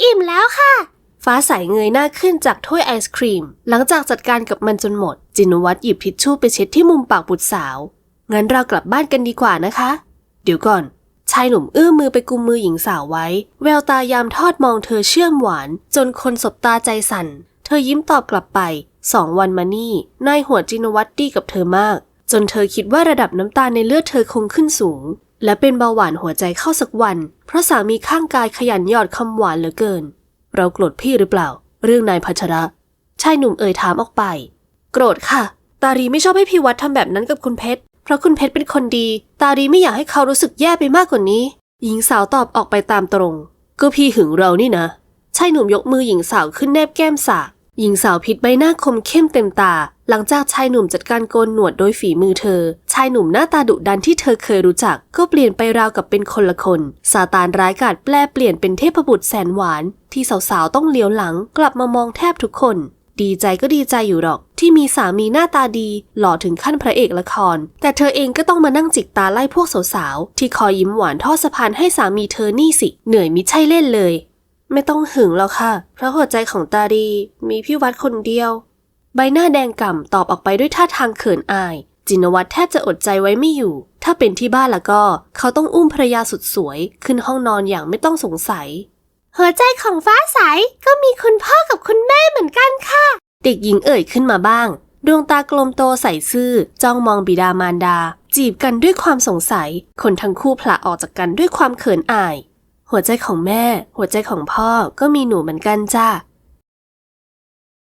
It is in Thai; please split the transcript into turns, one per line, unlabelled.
อิ่มแล้วค่ะ
ฟ้าใสเงยหน้าขึ้นจากถ้วยไอศครีม หลังจากจัดการกับมันจนหมด จินวัตรหยิบทิชชู่ไปเช็ดที่มุมปากบุตรสาว งั้นเรากลับบ้านกันดีกว่านะคะ เดี๋ยวก่อน ชายหนุ่มเอื้อมมือไปกุมมือหญิงสาวไว้ แววตายามทอดมองเธอเชื่อมหวาน จนคนสบตาใจสั่น เธอยิ้มตอบกลับไป สองวันมานี่ นายหัวจินวัตรดีกับเธอมาก จนเธอคิดว่าระดับน้ำตาลในเลือดเธอคงขึ้นสูง และเป็นเบาหวานหัวใจเข้าสักวัน เพราะสามีข้างกายขยันหยอดคำหวานเหลือเกิน เราโกรธพี่หรือเปล่า เรื่องนายพัชระชายหนุ่มเอ่ยถามออกไป โกรธค่ะ ตารีไม่ชอบให้พี่วัดทำแบบนั้นกับคุณเพชรเพราะคุณเพชรเป็นคนดี ตารีไม่อยากให้เขารู้สึกแย่ไปมากกว่านี้ หญิงสาวตอบออกไปตามตรง ก็พี่หึงเรานี่นะชายหนุ่มยกมือหญิงสาวขึ้นแนบแก้มสากหญิงสาวพิษใบหน้าคมเข้มเต็มตา หลังจากชายหนุ่มจัดการโกนหนวดโดยฝีมือเธอายหนุ่มหน้าตาดุดันที่เธอเคยรู้จัก ก็เปลี่ยนไปราวกับเป็นคนละคน ซาตานร้ายกาจแปลเปลี่ยนเป็นเทพบุตรแสนหวาน ที่สาวๆต้องเลี้ยวหลังกลับมามองแทบทุกคน ดีใจก็ดีใจอยู่หรอก ที่มีสามีหน้าตาดี หล่อถึงขั้นพระเอกละคร แต่เธอเองก็ต้องมานั่งจิกตาไล่พวกสาวๆที่คอยยิ้มหวานทอดสะพานให้สามีเธอนี่สิ เหนื่อยมิใช่เล่นเลย ไม่ต้องหึงแล้วค่ะ เพราะหัวใจของตาดีมีพี่วัดคนเดียว ใบหน้าแดงก่ำตอบออกไปด้วยท่าทางเขินอาย จินวัตรแทบจะอดใจไว้ไม่อยู่ ถ้าเป็นที่บ้านแล้วก็ เขาต้องอุ้มภรรยาสุดสวย ขึ้นห้องนอนอย่างไม่ต้องสงสัย
หัวใจของฟ้าใสก็มีคุณพ่อกับคุณแม่เหมือนกันค่ะ
เด็กหญิงเอ่ยขึ้นมาบ้าง ดวงตากลมโตใสซื่อ จ้องมองบิดามารดา จีบกันด้วยความสงสัย คนทั้งคู่ผละออกจากกันด้วยความเขินอาย หัวใจของแม่ หัวใจของพ่อก็มีหนูเหมือนกันจ้า